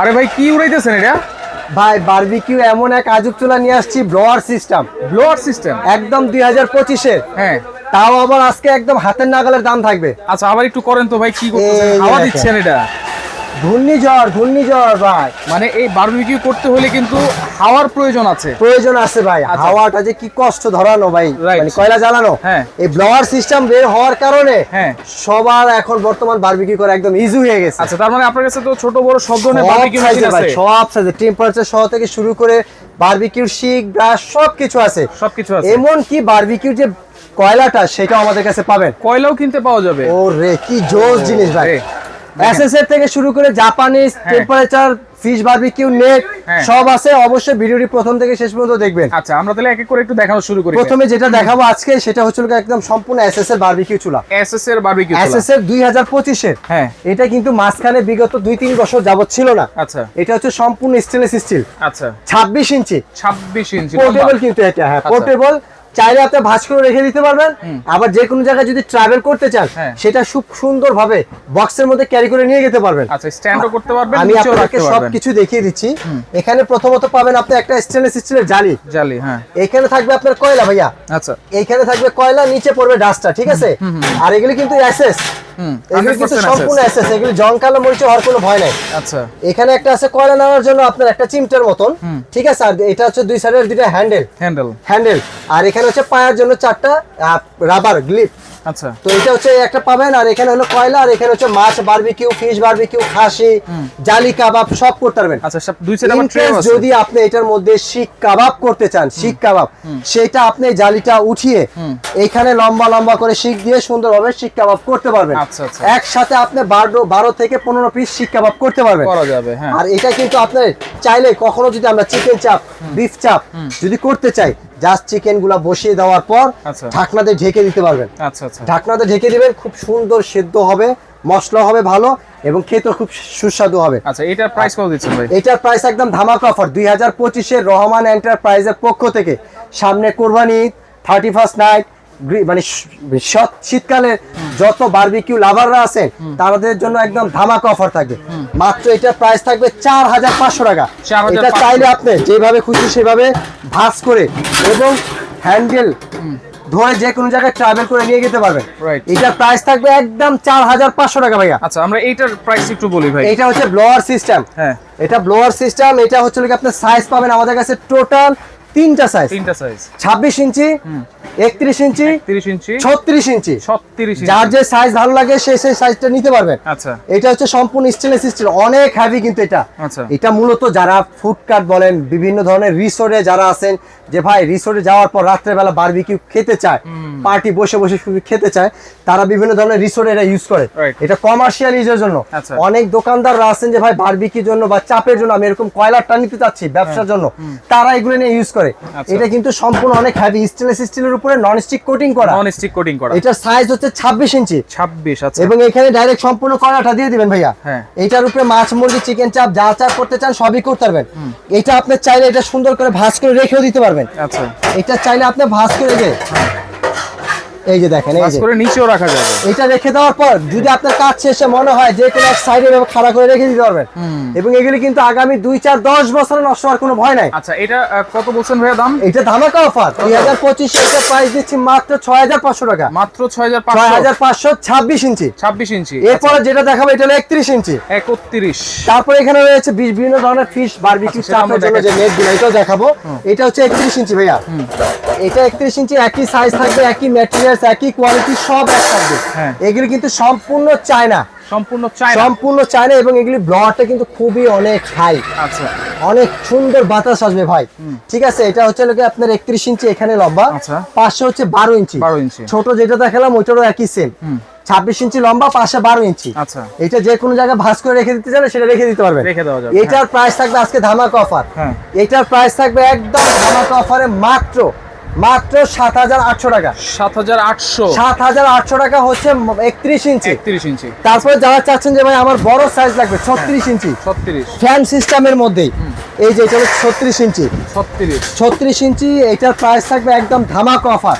আরে ভাই কি উড়াইতেছেন এটা? ভাই বারবিকিউ এমন এক আজব চুলা নিয়ে আসছি ব্লোয়ার সিস্টেম ব্লোয়ার সিস্টেম একদম দুই হাজার পঁচিশে। হ্যাঁ। তাও আবার আজকে একদম হাতের নাগালের দাম থাকবে। আচ্ছা আবার একটু করেন তো ভাই কি করতেছেন? হাওয়া। দিচ্ছেন এটা। ঘূর্ণিঝড় ঘূর্ণিঝড় ভাই। মানে এই বারবিকিউ করতে হলে কিন্তু হাওয়ার প্রয়োজন আছে। প্রয়োজন আছে ভাই। আচ্ছা। হাওয়াটা যে কি কষ্ট ধরানো ভাই. মানে কয়লা জ্বালানো। হ্যাঁ। এই ব্লোয়ার সিস্টেম বের হওয়ার কারণে হ্যাঁ। সবার এখন বর্তমান বারবিকিউ করা একদম ইজি হয়ে গেছে। আচ্ছা তার মানে আপনার কাছে তো ছোট বড় সব ধরনের বারবিকিউ মেশিন ভাই আছে। সব সাইজে টেম্পারেচার সহ থেকে শুরু করে বারবিকিউর শিক ব্রাশ সবকিছু আছে। সবকিছু আছে। এমন কি বারবিকিউ যে কয়লাটা সেটাও আমাদের কাছে পাবেন। কয়লাও কিনতে পাওয়া যাবে। ও রে কি জোস জিনিস ভাই। এসএসএর থেকে শুরু করে Japanese. Temperature fish barbecue net. সব আছে। অবশ্যই ভিডিওটি প্রথম থেকে শেষ পর্যন্ত দেখবেন। আচ্ছা আমরা তাহলে এক এক করে একটু দেখানো শুরু করি। প্রথমে যেটা দেখাবো আজকে সেটা হচ্ছে একদম সম্পূর্ণ এসএস এর বারবিকিউ চুলা। এসএস এর বারবিকিউ এসএস এর দুই হাজার পঁচিশের। হ্যাঁ। এটা কিন্তু মাঝখানে বিগত দুই তিন বছর যাবত ছিল না। আচ্ছা। এটা হচ্ছে সম্পূর্ণ স্টেনলেস স্টিল আচ্ছা। ছাব্বিশ ইঞ্চি। 26 ইঞ্চি পোর্টেবল কিন্তু এটা হ্যাঁ আচ্ছা। পোর্টেবল চাইলে আপনি ভাঁজ করে রেখে দিতে পারবেন। আবার যে কোনো জায়গায় যদি ট্রাভেল করতে চান হ্যাঁ। সেটা খুব সুন্দর ভাবে বক্সের মধ্যে ক্যারি করে নিয়ে যেতে পারবেন। আচ্ছা স্ট্যান্ডও করতে পারবেন আমি আপনাকে সবকিছু দেখিয়ে দিচ্ছি। এখানে প্রথমত পাবেন আপনি একটা স্টেনলেস স্টিলের জালি। জালি হ্যাঁ। এখানে থাকবে আপনার কয়লা ভাইয়া। আচ্ছা। এইখানে থাকবে কয়লা নিচে পড়বে ডাস্টার ঠিক আছে? আর এগুলি কিন্তু এসএস এগুলি কিন্তু 100% সম্পূর্ণ access। এসএস এগুলি জংকালো মরিচে হওয়ার কোনো ভয় নাই। আচ্ছা। এখানে একটা আছে কয়লা নেওয়ার জন্য আপনার একটা চিমটার মতন। ঠিক আছে আর এটা হচ্ছে দুই সাইডের দুইটা হ্যান্ডেল। হ্যান্ডেল। হ্যান্ডেল। আর এখানে হচ্ছে পায়ের জন্য চারটা রাবার গ্লিপ। আচ্ছা। তো এটা হচ্ছে একটা পাবেন আর এখানে হলো কয়লা আর এখানে হচ্ছে মাছ বারবিকিউ ফিশ বারবিকিউ খাসি জালি কাবাব সব করতে পারবেন। আচ্ছা সব দুই সাইডে আমার ট্রে আছে। যদি আপনি এটার মধ্যে শিক কাবাব করতে চান শিক কাবাব সেটা আপনি জালিটা উঠিয়ে এখানে লম্বা লম্বা করে শিক দিয়ে সুন্দরভাবে শিক কাবাব করতে পারবেন। আচ্ছা, আচ্ছা। একসাথে আপনি বারো বারো থেকে পনেরো পিস শিক কাবাব করতে পারবেন। করা যাবে হ্যাঁ। আর এটা কিন্তু আপনার চাইলে কখনো যদি আমরা চিকেন চাপ বিফ চাপ যদি করতে চাই জাস্ট চিকেনগুলা বসিয়ে দেওয়ার পর আচ্ছা। ঢাকনাতে ঢেকে দিতে পারবেন। আচ্ছা আচ্ছা। ঢাকনাতে ঢেকে দিবেন খুব সুন্দর সেদ্ধ হবে মশলা হবে ভালো এবং খেতে খুব সুস্বাদু হবে। আচ্ছা এটার প্রাইস কত দিচ্ছেন ভাই? এটার প্রাইস একদম ধামাকা অফার দুই হাজার পঁচিশে রহমান এন্টারপ্রাইজের পক্ষ থেকে। সামনে কোরবানি থার্টি ফার্স্ট নাইট মানে শত- শীতকালে যত বারবিকিউ লাভাররা আছেন তাদের জন্য একদম ধামাকা অফার থাকবে। মাত্র এটা প্রাইস থাকবে চার হাজার পাঁচশো টাকা। এটা চাইলে আপনি যেভাবে খুশি সেভাবে ভাঁজ করে এবং হ্যান্ডেল ধরে যে কোনো জায়গায় ট্রাভেল করে নিয়ে যেতে পারবেন. এটার প্রাইস থাকবে একদম চার হাজার পাঁচশো টাকা ভাইয়া। আচ্ছা আমরা এইটার প্রাইস একটু বলি ভাই। এটা হচ্ছে ব্লোয়ার সিস্টেম হ্যাঁ। এটা ব্লোয়ার সিস্টেম এটা হচ্ছে কি আপনার সাইজ পাবেন আমাদের কাছে টোটাল তিনটা সাইজ তিনটা সাইজ ছাব্বিশ ইঞ্চি একত্রিশ ইঞ্চি 30 ইঞ্চি ছত্রিশ ইঞ্চি। 36 ইঞ্চি। যার যে সাইজ ভালো লাগে সে সেই সাইজটা নিতে পারবেন। আচ্ছা। এটা হচ্ছে সম্পূর্ণ স্টেনলেস স্টিল অনেক হ্যাভি কিন্তু এটা। আচ্ছা। এটা মূলত যারা ফুডকার্ট বলেন বিভিন্ন ধরনের রিসোর্টে যারা আছেন যে ভাই রিসোর্টে যাওয়ার পর রাত্রেবেলা বারবিকিউ খেতে চায় পার্টি বসে বসে খেতে চায় তারা বিভিন্ন ধরনের রিসোর্টে এটা ইউজ করে। এটা কমার্শিয়াল ইউজের জন্য। আচ্ছা। অনেক দোকানদাররা আছেন যে ভাই বারবিকির জন্য বা চাপের জন্য আমি এরকম কয়লারটা নিতে চাচ্ছি ব্যবসার জন্য। তারা এগুলো নিয়ে ইউজ করে। আচ্ছা। এটা কিন্তু সম্পূর্ণ অনেক হ্যাভি স্টেনলেস স্টিলের উপরে নন স্টিক কোটিং করা। নন স্টিক কোটিং করা। এটার সাইজ হচ্ছে ছাব্বিশ ইঞ্চি। 26 আচ্ছা। এবং এখানে ডাইরেক্ট সম্পূর্ণ কড়াটা দিয়ে দিবেন ভাইয়া? হ্যাঁ। এটার উপরে মাছ মুরগি চিকেন চাপ যা চাপ করতে চান সবই করতে পারবেন। এটা আপনি চাইলে এটা সুন্দর করে ভাঁজ করে রেখেও দিতে পারবেন। আচ্ছা। এটা চাইলে আপনি ভাঁজ করে যে এই যে দেখেন এই যে। করে নিচেও রাখা যাবে। এটা রেখে দেওয়ার পর যদি আপনার কাজ শেষে মনে হয় যে কোনো এক সাইডে খাড়া করে রেখে দিতে পারবেন। এবং এগুলি কিন্তু আগামী দুই চার দশ বছরে নষ্ট হওয়ার কোনো ভয় নাই। আচ্ছা এটা কত বলছেন ভাইয়া দাম? এটা ধামাকা অফার। দুই হাজার পঁচিশে এটা প্রাইস দিচ্ছি মাত্র ছয় হাজার পাঁচশো টাকা। মাত্র 6500 ছয় হাজার পাঁচশো ছাব্বিশ ইঞ্চি। 26 ইঞ্চি এরপরে যেটা দেখাবো এটা হলো একত্রিশ ইঞ্চি। 31 তারপরে এখানে রয়েছে বিভিন্ন ধরনের ফিশ বারবিকিউ আচ্ছা, চাপের জন্য যে দেখাচ্ছি। নেটগুলো এটাও দেখাবো। এটা হচ্ছে একত্রিশ ইঞ্চি ভাইয়া। এটা একত্রিশ ইঞ্চি একই সাইজ থাকবে একই ম্যাটেরিয়ালস একই কোয়ালিটি সব এক থাকবে হ্যাঁ। এগুলি কিন্তু সম্পূর্ণ চায়না। সম্পূর্ণ চায়না। সম্পূর্ণ চায়না এবং এগুলি কিন্তু খুবই অনেক হাই আচ্ছা। অনেক সুন্দর বাতাস আসবে ভাই। ঠিক আছে এটা হচ্ছে লোকে আপনার একত্রিশ ইঞ্চি এখানে লম্বা। আচ্ছা। পাশে হচ্ছে বারো ইঞ্চি। 12 ইঞ্চি। ছোট যেটা দেখালাম ওইটারও একই সেম ছাব্বিশ ইঞ্চি লম্বা পাশে বারো ইঞ্চি। আচ্ছা। এটা যে কোনো জায়গায় ভাঁজ করে রেখে দিতে চাইলে সেটা রেখে দিতে পারবেন। যাবে, এটার প্রাইস থাকবে আজকে ধামাকা অফার হ্যাঁ। এটার প্রাইস থাকবে একদম ধামাকা অফারে মাত্র মাত্র সাত হাজার আটশো টাকা। 7800 সাত হাজার আটশো টাকা হচ্ছে একত্রিশ ইঞ্চি। 31 ইঞ্চি। তারপরে যারা চাচ্ছেন যে ভাই আমার বড় সাইজ লাগবে ছত্রিশ ইঞ্চি। 36 ফ্যান সিস্টেমের মধ্যেই। এই যে এটা হলো ছত্রিশ ইঞ্চি। ছত্রিশ। ইঞ্চি এটার প্রাইস থাকবে একদম ধামাকা অফার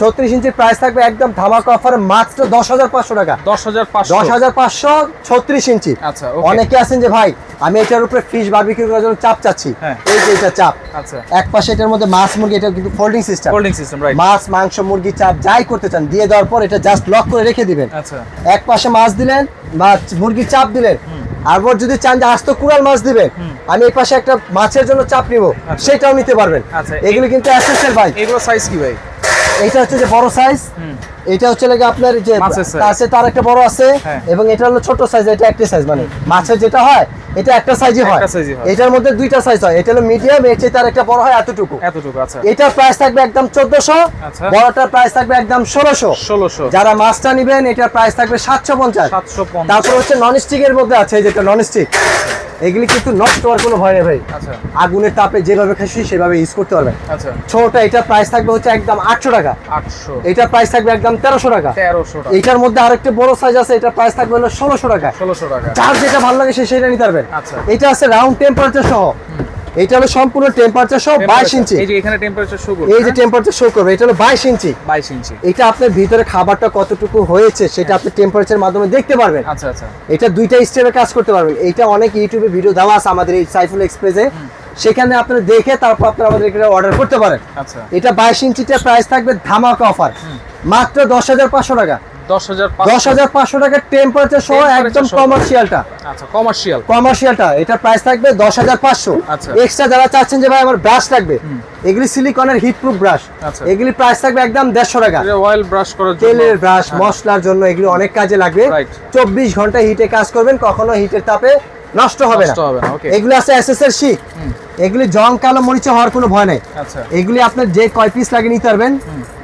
ছত্রিশ ইঞ্চির প্রাইস থাকবে একদম ধামাকা অফার মাত্র দশ হাজার পাঁচশো টাকা। দশ হাজার দশ হাজার পাঁচশো ছত্রিশ ইঞ্চি। আচ্ছা, অনেকে আছেন যে ভাই আমি এটার উপরে ফিশ বারবিকিউ করার জন্য চাপ চাচ্ছি। হ্যাঁ। এই যে এটা চাপ। আচ্ছা। এক পাশে এটার মধ্যে মাছ মুরগি এটা কিন্তু folding system holding system right মাছ মাংস মুরগি চাপ যাই করতে চান দিয়ে দেওয়ার পর এটা জাস্ট লক করে রেখে দিবেন। আচ্ছা। এক পাশে মাছ দিলেন মাছ মুরগির চাপ দিলেন। আর যদি চান যে আস্ত কুড়াল মাছ দিবেন আমি এই পাশে একটা মাছের জন্য চাপ নিব আচ্ছা। সেটাও নিতে পারবেন। আচ্ছা, এগুলো কিন্তু এসএসএল ভাই। এগুলো সাইজ কি ভাই? এটা হচ্ছে যে বড় সাইজ এটা হচ্ছে লাগে আপনার যে আছে। তার একটা বড় আছে হ্যাঁ। এবং এটা হলো ছোট সাইজ এটা একটা সাইজ মানে। মাছের যেটা হয় এটা একটা সাইজই হয়। এটার মধ্যে দুইটা সাইজ হয়। এটা হলো মিডিয়াম এর চেয়ে তার একটা বড় হয় এতটুকু। এতটুকু আচ্ছা। এটার প্রাইস থাকবে একদম চোদ্দশো। আচ্ছা। বড়টার প্রাইস থাকবে একদম ষোলোশো। ষোলোশো। যারা মাছটা নিবেন এটার প্রাইস থাকবে সাতশো পঞ্চাশ। সাতশো পঞ্চাশ। তারপর হচ্ছে নন স্টিকের মধ্যে আছে এই যেটা নন স্টিক এগুলি কিন্তু নষ্ট হওয়ার কোনো ভয় নেই ভাই। আচ্ছা। আগুনের তাপে যেভাবে খাসি সেভাবে ইউজ করতে পারবেন। আচ্ছা। ছোটটা এটা প্রাইস থাকবে হচ্ছে একদম আটশো টাকা। আটশো। এটার প্রাইস থাকবে একদম তেরোশো টাকা। তেরোশো টাকা। এটার মধ্যে আরেকটা বড় সাইজ আছে এটা প্রাইস থাকবে হলো ষোলোশো টাকা। ষোলোশো টাকা। যার যেটা ভালো লাগে সে সেটা নিতে পারবেন। আচ্ছা। এটা আছে রাউন্ড টেম্পারেচার সহ। এটা হলো সম্পূর্ণ টেম্পারেচার সহ 22 ইঞ্চি। এই যে এখানে টেম্পারেচার শো করবে এই যে হ্যাঁ? টেম্পারেচার শো করবে এটা হলো 22 ইঞ্চি। 22 ইঞ্চি। এটা আপনার ভিতরে খাবারটা কতটুকু হয়েছে সেটা হ্যাঁ। আপনি টেম্পারেচার মাধ্যমে দেখতে পারবেন। আচ্ছা আচ্ছা। এটা দুইটা স্টেপে কাজ করতে পারবেন। এটা অনেক ইউটিউবে ভিডিও দেওয়া আছে আমাদের এই সাইফুল এক্সপ্রেসে সেখানে আপনারা দেখে তারপর আপনারা আমাদের এখানে অর্ডার করতে পারেন। আচ্ছা। এটা 22 ইঞ্চিটা প্রাইস থাকবে ধামাকা অফার মাত্র 10500 টাকা। 10500 টাকা টেম্পারেচার সহ একদম কমার্শিয়ালটা আচ্ছা কমার্শিয়াল কমার্শিয়ালটা এটা প্রাইস থাকবে 10500 আচ্ছা। এক্সট্রা যারা চাচ্ছেন যে ভাই আমার ব্রাশ লাগবে। এগুলি সিলিকনের হিটপ্রুফ ব্রাশ এগুলি প্রাইস থাকবে একদম 150 টাকা। অয়েল ব্রাশ করার জন্য। তেলের ব্রাশ মশলার জন্য এগুলি অনেক কাজে লাগবে। 24 ঘণ্টা হিটে কাজ করবেন কখনো হিটের তাপে নষ্ট হবে না. এগুলি আছে এস এর শিক এগুলি জং কালো মরিচে হওয়ার কোনো ভয় নেই। আচ্ছা। এগুলি আপনার যে কয় পিস লাগে নিতে পারবেন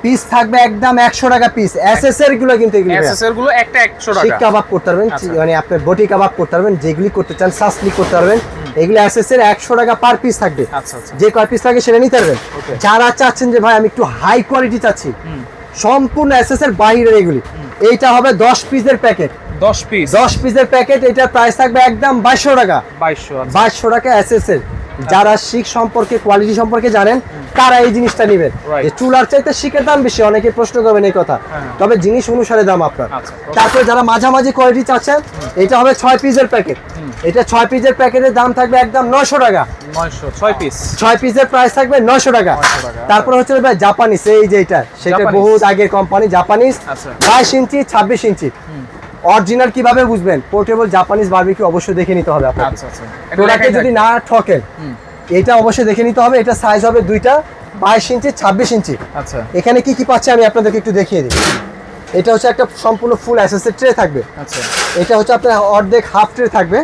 পিস থাকবে একদম একশো টাকা পিস এস এস এরগুলো কিন্তু এগুলি একটা একশো শিক টাকা কাবাব করতে পারবেন আচ্ছা। মানে আপনার বটি কাবাব করতে পারবেন যেগুলি করতে চান সাসলি করতে পারবেন। এগুলি এস এস এর একশো টাকা পার পিস থাকবে। আচ্ছা আচ্ছা। যে কয় পিস লাগে সেটা নিতে পারবেন। যারা চাচ্ছেন যে ভাই আমি একটু হাই কোয়ালিটি চাচ্ছি সম্পূর্ণ এস এস এর বাইরের এগুলি। এইটা হবে দশ পিসের প্যাকেট দশ পিস দশ পিসের প্যাকেট এটার প্রাইস থাকবে একদম বাইশশো টাকা। বাইশশো আচ্ছা। বাইশশো টাকা এস এস এর যারা শিখ সম্পর্কে কোয়ালিটি সম্পর্কে জানেন তারা এই জিনিসটা নেবেন। যে চুলার চাইতে শিখের দাম বেশি অনেকে প্রশ্ন করবেন এই কথা। হ্যাঁ। তবে জিনিস অনুসারে দাম আপনার। আচ্ছা, তারপরে যারা মাঝামাঝি কোয়ালিটি চাচ্ছেন এটা হবে ছয় পিসের প্যাকেট এটা ছয় পিসের প্যাকেটের দাম থাকবে একদম নয়শো টাকা। ছয় পিস ছয় পিসের প্রাইস থাকবে নয়শো টাকা। 900 টাকা, তারপরে হচ্ছে ভাই জাপানিস এই যে এটা। সেটা বহুত আগের কোম্পানি জাপানিস আচ্ছা। বাইশ ইঞ্চি ছাব্বিশ ইঞ্চি। অরিজিনাল কীভাবে বুঝবেন? পোর্টেবল জাপানিজ বারবিকিউ অবশ্যই দেখে নিতে হবে আপনাকে। আচ্ছা আচ্ছা। প্রোডাক্টে যদি না ঠকেন এটা অবশ্যই দেখে নিতে হবে। এটা সাইজ হবে দুইটা বাইশ ইঞ্চি ছাব্বিশ ইঞ্চি। আচ্ছা। এখানে কি কি পাচ্ছে আমি আপনাদেরকে একটু দেখিয়ে দিই। এটা হচ্ছে একটা সম্পূর্ণ ফুল অ্যাসেসের ট্রে থাকবে। আচ্ছা। এটা হচ্ছে আপনার অর্ধেক হাফ ট্রে থাকবে।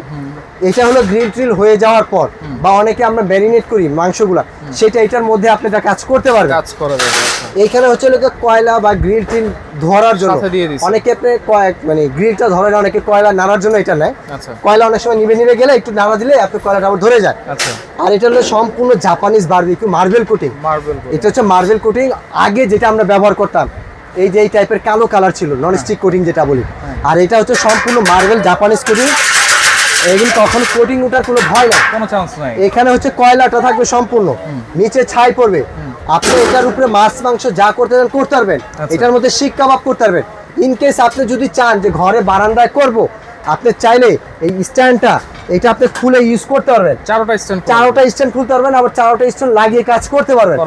এটা হলো গ্রিল ট্রিল হয়ে যাওয়ার পর বা অনেকে আমরা ম্যারিনেট করি মাংসগুলা সেটা এটার মধ্যে আপনি এটা কাজ করতে পারবেন। কাজ করা যাবে আচ্ছা। এইখানে হচ্ছে লোকে কয়লা বা গ্রিল ট্রিল ধরার জন্য। সাথে দিয়ে দিছে। অনেকে আপনি কয়েক মানে গ্রিলটা ধরে না অনেকে কয়লা নাড়ার জন্য এটা নেয়। আচ্ছা। কয়লা অনেক সময় নিভে নিভে গেলে একটু নাড়া দিলে আপনি কয়লাটা আবার ধরে যায়। আচ্ছা। আর এটা হলো সম্পূর্ণ Japanese barbecue marble coating marble এটা হচ্ছে মার্বেল কোটিং আগে যেটা আমরা ব্যবহার করতাম এই যে এই টাইপের কালো কালার ছিল নন স্টিক কোটিং যেটা বলি। আর এটা হচ্ছে সম্পূর্ণ মার্বেল জাপানিজ কোটিং এগুলি তখন কোটিং ওঠার কোনো ভয় নাই। কোনো চান্স নাই। এখানে হচ্ছে কয়লাটা থাকবে সম্পূর্ণ। নিচে ছাই পড়বে। আপনি এটার উপরে মাছ মাংস যা করতে চান করতে পারবেন। আচ্ছা। এটার মধ্যে শিক কাবাব করতে পারবেন। ইন কেস আপনি যদি চান যে ঘরে বারান্দায় করব আপনি চাইলে এই স্ট্যান্ডটা এটা আপনি খুলে ইউজ করতে পারবেন। চারোটা স্ট্যান্ড চারোটা স্ট্যান্ড খুলতে পারবেন আবার চারোটা স্ট্যান্ড লাগিয়ে কাজ করতে পারবেন।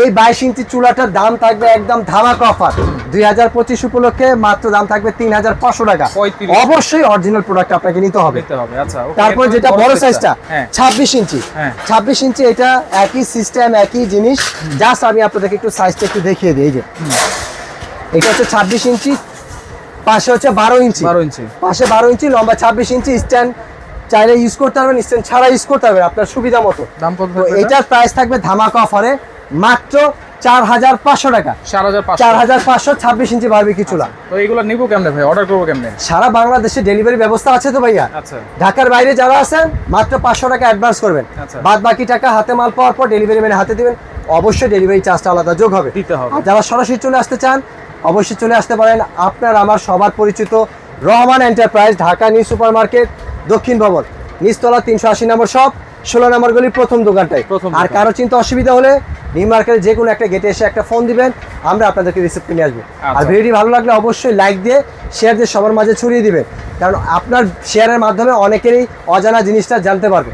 এই বাইশ ইঞ্চি চুলাটার দাম থাকবে একদম ধামাকা অফার দুই হাজার পঁচিশ উপলক্ষে মাত্র দাম থাকবে তিন হাজার পাঁচশো টাকা। অবশ্যই অরিজিনাল প্রোডাক্ট আপনাকে নিতে হবে। নিতে হবে আচ্ছা তারপর যেটা বড় সাইজটা হ্যাঁ। ছাব্বিশ ইঞ্চি। হ্যাঁ। ছাব্বিশ ইঞ্চি এটা একই সিস্টেম একই জিনিস। জাস্ট আমি আপনাদেরকে একটু সাইজটা একটু দেখিয়ে দিই এই যে। এটা হচ্ছে ছাব্বিশ ইঞ্চি পাশে হচ্ছে বারো ইঞ্চি। বারো ইঞ্চি। পাশে বারো ইঞ্চি লম্বা ছাব্বিশ ইঞ্চি স্ট্যান্ড চাইলে ইউজ করতে পারবেন স্ট্যান্ড ছাড়া ইউজ করতে পারবেন আপনার সুবিধা মতো। দাম কত এটার প্রাইস থাকবে ধামাকা অফারে মাত্র চার হাজার পাঁচশো টাকা। চার হাজার পাঁচশো। ছাব্বিশ ইঞ্চি চুলা। তো এইগুলো নিবো কেমনে ভাই? অর্ডার করব কেমনে? সারা বাংলাদেশে ডেলিভারি ব্যবস্থা আছে তো ভাইয়া? আচ্ছা। ঢাকার বাইরে যারা আছেন মাত্র পাঁচশো টাকা অ্যাডভান্স করবেন। আচ্ছা। বাদ বাকি টাকা হাতে মাল পাওয়ার পর ডেলিভারি ম্যানে হাতে দিবেন। অবশ্যই ডেলিভারি চার্জটা আলাদা যোগ হবে। দিতে হবে। যারা সরাসরি চলে আসতে চান অবশ্যই চলে আসতে পারেন। আপনার আমার সবার পরিচিত Rahman enterprise Dhaka new super market দক্ষিণ ভবন। নিচতলা তিনশো আশি নম্বর শপ ষোলো নম্বর গলি প্রথম দোকানটাই প্রথম আর কারও চিন্তা অসুবিধা হলে নিউ মার্কেটের যে কোনো একটা গেটে এসে একটা ফোন দিবেন আমরা আপনাদেরকে রিসিভ নিয়ে আসব। আর আচ্ছা। ভিডিওটি ভালো লাগলে অবশ্যই লাইক দিয়ে শেয়ার দিয়ে সবার মাঝে ছড়িয়ে দিবেন। কারণ আপনার শেয়ারের মাধ্যমে অনেকেরই অজানা জিনিসটা জানতে পারবে।